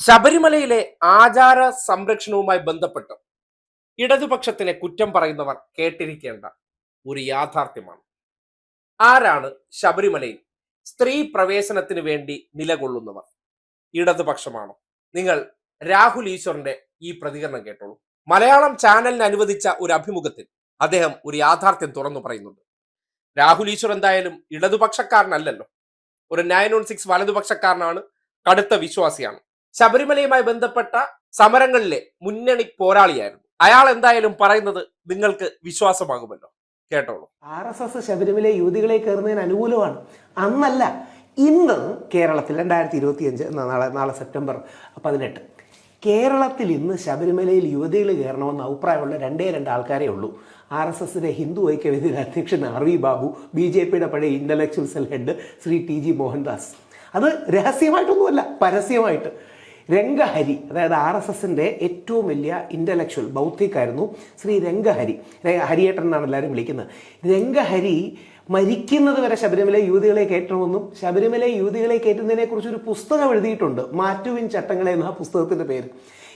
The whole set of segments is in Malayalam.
ശബരിമലയിലെ ആചാര സംരക്ഷണവുമായി ബന്ധപ്പെട്ട് ഇടതുപക്ഷത്തിനെ കുറ്റം പറയുന്നവർ കേട്ടിരിക്കേണ്ട ഒരു യാഥാർത്ഥ്യമാണ്. ആരാണ് ശബരിമലയിൽ സ്ത്രീ പ്രവേശനത്തിന് വേണ്ടി നിലകൊള്ളുന്നവർ? ഇടതുപക്ഷമാണോ? നിങ്ങൾ രാഹുൽ ഈശ്വറിന്റെ ഈ പ്രതികരണം കേട്ടോളൂ. മലയാളം ചാനലിന് അനുവദിച്ച ഒരു അഭിമുഖത്തിൽ അദ്ദേഹം ഒരു യാഥാർത്ഥ്യം തുറന്നു പറയുന്നുണ്ട്. രാഹുൽ ഈശ്വർ എന്തായാലും ഇടതുപക്ഷക്കാരനല്ലല്ലോ. ഒരു നയൻ വൺ സിക്സ് വലതുപക്ഷക്കാരനാണ്. കടുത്ത വിശ്വാസിയാണ്. ശബരിമലയുമായി ബന്ധപ്പെട്ട സമരങ്ങളിലെ മുന്നണി പോരാളിയായിരുന്നു. അയാൾ എന്തായാലും പറയുന്നത് നിങ്ങൾക്ക് വിശ്വാസമാകുമല്ലോ. കേട്ടോളൂ. ആർ എസ് എസ് ശബരിമല യുവതികളെ കയറുന്നതിന് അനുകൂലമാണ്. അന്നല്ല ഇന്ന് കേരളത്തിൽ രണ്ടായിരത്തി ഇരുപത്തി അഞ്ച് നാളെ നാളെ സെപ്റ്റംബർ പതിനെട്ട് കേരളത്തിൽ ഇന്ന് ശബരിമലയിൽ യുവതികൾ കയറണമെന്ന് അഭിപ്രായമുള്ള രണ്ടേ രണ്ട് ആൾക്കാരേ ഉള്ളൂ. ആർ എസ് എസിന്റെ ഹിന്ദു ഐക്യവേദിയുടെ അധ്യക്ഷൻ R V Babu B J പിയുടെ പഴയ intellectual cell head Shri T G Mohandas. അത് രഹസ്യമായിട്ടൊന്നുമല്ല പരസ്യമായിട്ട്. രംഗഹരി അതായത് ആർ എസ് എസിന്റെ ഏറ്റവും വലിയ ഇന്റലക്ച്വൽ ബൗദ്ധികായിരുന്നു ശ്രീ രംഗഹരി. ഹരിയേട്ടൻ എന്നാണ് എല്ലാവരും വിളിക്കുന്നത്. രംഗഹരി മരിക്കുന്നത് വരെ ശബരിമല യുവതികളെ കയറ്റണമെന്നും ശബരിമല യുവതികളെ കയറ്റുന്നതിനെ കുറിച്ച് ഒരു പുസ്തകം എഴുതിയിട്ടുണ്ട്. മാറ്റുവിൻ ചട്ടങ്ങളെ എന്ന ആ പുസ്തകത്തിന്റെ പേര്.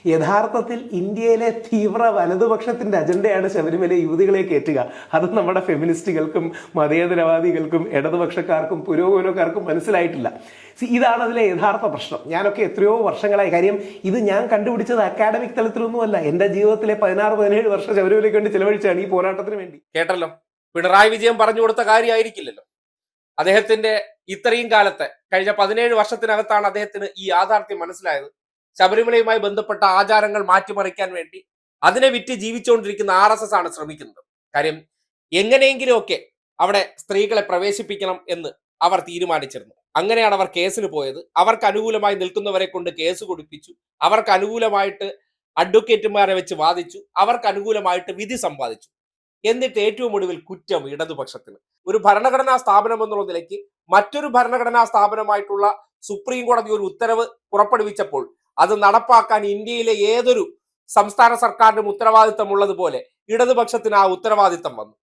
യഥാർത്ഥത്തിൽ ഇന്ത്യയിലെ തീവ്ര വലതുപക്ഷത്തിന്റെ അജണ്ടയാണ് ശബരിമല യുവതികളെ കയറ്റുക. അത് നമ്മുടെ ഫെമിനിസ്റ്റുകൾക്കും മതേതരവാദികൾക്കും ഇടതുപക്ഷക്കാർക്കും പുരോഗമനക്കാർക്കും മനസ്സിലായിട്ടില്ല. ഇതാണ് അതിലെ യഥാർത്ഥ പ്രശ്നം. ഞാനൊക്കെ എത്രയോ വർഷങ്ങളായി. കാര്യം ഇത് ഞാൻ കണ്ടുപിടിച്ചത് അക്കാഡമിക് തലത്തിലൊന്നുമല്ല. എന്റെ ജീവിതത്തിലെ പതിനാറ് പതിനേഴ് വർഷം ശബരിമലയ്ക്ക് വേണ്ടി ചിലവഴിച്ചാണ് ഈ പോരാട്ടത്തിന് വേണ്ടി. കേട്ടല്ലോ? പിണറായി വിജയൻ പറഞ്ഞു കൊടുത്ത കാര്യമായിരിക്കില്ലല്ലോ. അദ്ദേഹത്തിന്റെ ഇത്രയും കാലത്തെ കഴിഞ്ഞ പതിനേഴ് വർഷത്തിനകത്താണ് അദ്ദേഹത്തിന് ഈ യാഥാർത്ഥ്യം മനസ്സിലായത്. ശബരിമലയുമായി ബന്ധപ്പെട്ട ആചാരങ്ങൾ മാറ്റിമറിക്കാൻ വേണ്ടി അതിനെ വിറ്റ് ജീവിച്ചുകൊണ്ടിരിക്കുന്ന ആർ എസ് എസ് ആണ് ശ്രമിക്കുന്നത്. കാര്യം എങ്ങനെയെങ്കിലുമൊക്കെ അവിടെ സ്ത്രീകളെ പ്രവേശിപ്പിക്കണം എന്ന് അവർ തീരുമാനിച്ചിരുന്നു. അങ്ങനെയാണ് അവർ കേസിന് പോയത്. അവർക്ക് അനുകൂലമായി നിൽക്കുന്നവരെ കൊണ്ട് കേസ് കൊടുപ്പിച്ചു. അവർക്ക് അനുകൂലമായിട്ട് അഡ്വക്കേറ്റുമാരെ വെച്ച് വാദിച്ചു. അവർക്ക് അനുകൂലമായിട്ട് വിധി സമ്പാദിച്ചു. എന്നിട്ട് ഏറ്റവും ഒടുവിൽ കുറ്റം ഇടതുപക്ഷത്തിന്. ഒരു ഭരണഘടനാ സ്ഥാപനം എന്നുള്ള നിലയ്ക്ക് മറ്റൊരു ഭരണഘടനാ സ്ഥാപനമായിട്ടുള്ള സുപ്രീം കോടതി ഒരു ഉത്തരവ് പുറപ്പെടുവിച്ചപ്പോൾ അത് നടപ്പാക്കാൻ ഇന്ത്യയിലെ ഏതൊരു സംസ്ഥാന സർക്കാരിനും ഉത്തരവാദിത്തം ഉള്ളതുപോലെ ഇടതുപക്ഷത്തിന് ആ ഉത്തരവാദിത്തം വന്നു.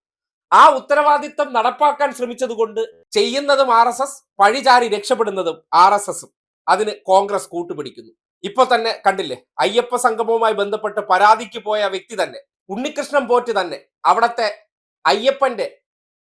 ആ ഉത്തരവാദിത്തം നടപ്പാക്കാൻ ശ്രമിച്ചത് കൊണ്ട് ചെയ്യുന്നതും ആർ എസ് എസ് പഴിചാരി രക്ഷപ്പെടുന്നതും ആർ എസ് എസും അതിന് കോൺഗ്രസ് കൂട്ടുപിടിക്കുന്നു. ഇപ്പൊ തന്നെ കണ്ടില്ലേ അയ്യപ്പ സംഗമവുമായി ബന്ധപ്പെട്ട് പരാതിക്ക് പോയ വ്യക്തി തന്നെ ഉണ്ണികൃഷ്ണൻ പോറ്റ് തന്നെ അവിടത്തെ അയ്യപ്പന്റെ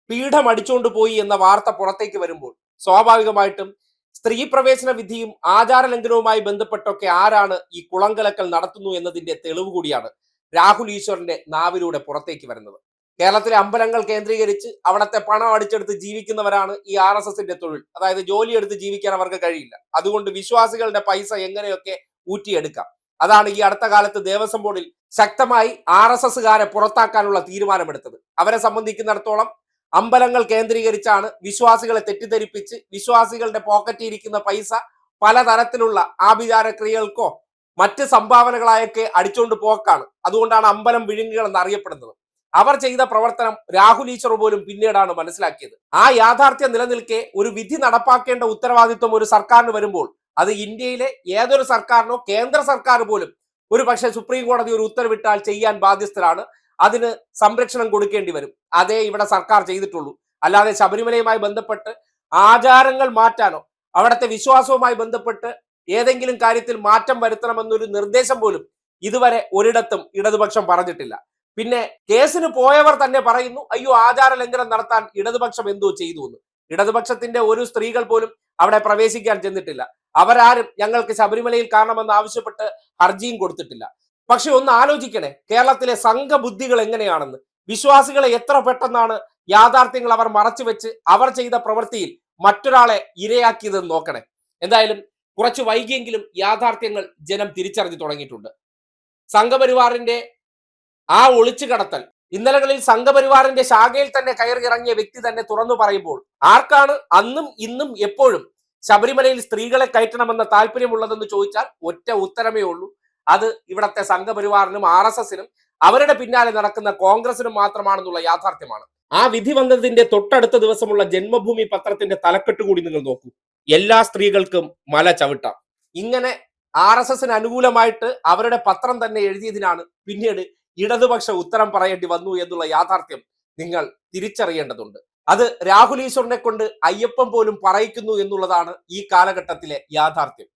പീഠം അടിച്ചുകൊണ്ട് പോയി എന്ന വാർത്ത പുറത്തേക്ക് വരുമ്പോൾ സ്വാഭാവികമായിട്ടും സ്ത്രീ പ്രവേശന വിധിയും ആചാര ലംഘനവുമായി ബന്ധപ്പെട്ടൊക്കെ ആരാണ് ഈ കുളങ്കലക്കൽ നടത്തുന്നു എന്നതിന്റെ തെളിവ് കൂടിയാണ് രാഹുൽ ഈശ്വറിന്റെ നാവിലൂടെ പുറത്തേക്ക് വരുന്നത്. കേരളത്തിലെ അമ്പലങ്ങൾ കേന്ദ്രീകരിച്ച് അവിടത്തെ പണം അടിച്ചെടുത്ത് ജീവിക്കുന്നവരാണ് ഈ ആർ എസ് എസിന്റെ തൊഴിൽ. അതായത് ജോലിയെടുത്ത് ജീവിക്കാൻ അവർക്ക് കഴിയില്ല. അതുകൊണ്ട് വിശ്വാസികളുടെ പൈസ എങ്ങനെയൊക്കെ ഊറ്റിയെടുക്കാം? അതാണ് ഈ അടുത്ത കാലത്ത് ദേവസ്വം ബോർഡിൽ ശക്തമായി ആർ എസ് എസുകാരെ പുറത്താക്കാനുള്ള തീരുമാനമെടുത്തത്. അവരെ സംബന്ധിക്കുന്നിടത്തോളം അമ്പലങ്ങൾ കേന്ദ്രീകരിച്ചാണ് വിശ്വാസികളെ തെറ്റിദ്ധരിപ്പിച്ച് വിശ്വാസികളുടെ പോക്കറ്റിൽ ഇരിക്കുന്ന പൈസ പലതരത്തിലുള്ള ആഭിചാര ക്രിയകൾക്കോ മറ്റ് സംഭാവനകളായൊക്കെ അടിച്ചുകൊണ്ട് പോക്കാണ്. അതുകൊണ്ടാണ് അമ്പലം വിഴുങ്ങുകൾ എന്നറിയപ്പെടുന്നത് അവർ ചെയ്ത പ്രവർത്തനം രാഹുൽ ഈശ്വർ പോലും പിന്നീടാണ് മനസ്സിലാക്കിയത്. ആ യാഥാർത്ഥ്യം നിലനിൽക്കെ ഒരു വിധി നടപ്പാക്കേണ്ട ഉത്തരവാദിത്വം ഒരു സർക്കാരിന് വരുമ്പോൾ അത് ഇന്ത്യയിലെ ഏതൊരു സർക്കാരിനോ കേന്ദ്ര സർക്കാർ പോലും ഒരു പക്ഷേ സുപ്രീം കോടതി ഒരു ഉത്തരവിട്ടാൽ ചെയ്യാൻ ബാധ്യസ്ഥരാണ്. അതിന് സംരക്ഷണം കൊടുക്കേണ്ടി വരും. അതേ ഇവിടെ സർക്കാർ ചെയ്തിട്ടുള്ളൂ. അല്ലാതെ ശബരിമലയുമായി ബന്ധപ്പെട്ട് ആചാരങ്ങൾ മാറ്റാനോ അവിടുത്തെ വിശ്വാസവുമായി ബന്ധപ്പെട്ട് ഏതെങ്കിലും കാര്യത്തിൽ മാറ്റം വരുത്തണമെന്നൊരു നിർദ്ദേശം പോലും ഇതുവരെ ഒരിടത്തും ഇടതുപക്ഷം പറഞ്ഞിട്ടില്ല. പിന്നെ കേസിന് പോയവർ തന്നെ പറയുന്നു അയ്യോ ആചാര ലംഘനം നടത്താൻ ഇടതുപക്ഷം എന്തോ ചെയ്തു എന്ന്. ഇടതുപക്ഷത്തിന്റെ ഒരു സ്ത്രീകൾ പോലും അവിടെ പ്രവേശിക്കാൻ ചെന്നിട്ടില്ല. അവരാരും ഞങ്ങൾക്ക് ശബരിമലയിൽ കാണണമെന്ന് ആവശ്യപ്പെട്ട് ഹർജിയും കൊടുത്തിട്ടില്ല. പക്ഷെ ഒന്ന് ആലോചിക്കണേ കേരളത്തിലെ സംഘബുദ്ധികൾ എങ്ങനെയാണെന്ന്. വിശ്വാസികളെ എത്ര പെട്ടെന്നാണ് യാഥാർത്ഥ്യങ്ങൾ അവർ മറച്ചു വെച്ച് അവർ ചെയ്ത പ്രവൃത്തിയിൽ മറ്റൊരാളെ ഇരയാക്കിയതെന്ന് നോക്കണേ. എന്തായാലും കുറച്ച് വൈകിയെങ്കിലും യാഥാർത്ഥ്യങ്ങൾ ജനം തിരിച്ചറിഞ്ഞു തുടങ്ങിയിട്ടുണ്ട്. സംഘപരിവാറിന്റെ ആ ഒളിച്ചു കടത്തൽ ഇന്നലകളിൽ സംഘപരിവാറിന്റെ ശാഖയിൽ തന്നെ കയറിയിറങ്ങിയ വ്യക്തി തന്നെ തുറന്നു പറയുമ്പോൾ ആർക്കാണ് അന്നും ഇന്നും എപ്പോഴും ശബരിമലയിൽ സ്ത്രീകളെ കയറ്റണമെന്ന താല്പര്യമുള്ളതെന്ന് ചോദിച്ചാൽ ഒറ്റ ഉത്തരമേ ഉള്ളൂ. അത് ഇവിടത്തെ സംഘപരിവാറിനും ആർ എസ് എസിനും അവരുടെ പിന്നാലെ നടക്കുന്ന കോൺഗ്രസിനും മാത്രമാണെന്നുള്ള യാഥാർത്ഥ്യമാണ്. ആ വിധി വന്നതിന്റെ തൊട്ടടുത്ത ദിവസമുള്ള ജന്മഭൂമി പത്രത്തിന്റെ തലക്കെട്ട് കൂടി നിങ്ങൾ നോക്കൂ. എല്ലാ സ്ത്രീകൾക്കും മല ചവിട്ടാം. ഇങ്ങനെ ആർ എസ് എസിന് അനുകൂലമായിട്ട് അവരുടെ പത്രം തന്നെ എഴുതിയതിനാണ് പിന്നീട് ഇടതുപക്ഷ ഉത്തരം പറയേണ്ടി വന്നു എന്നുള്ള യാഥാർത്ഥ്യം നിങ്ങൾ തിരിച്ചറിയേണ്ടതുണ്ട്. അത് രാഹുൽ ഈശ്വറിനെ കൊണ്ട് അയ്യപ്പം പോലും പറയിക്കുന്നു എന്നുള്ളതാണ് ഈ കാലഘട്ടത്തിലെ യാഥാർത്ഥ്യം.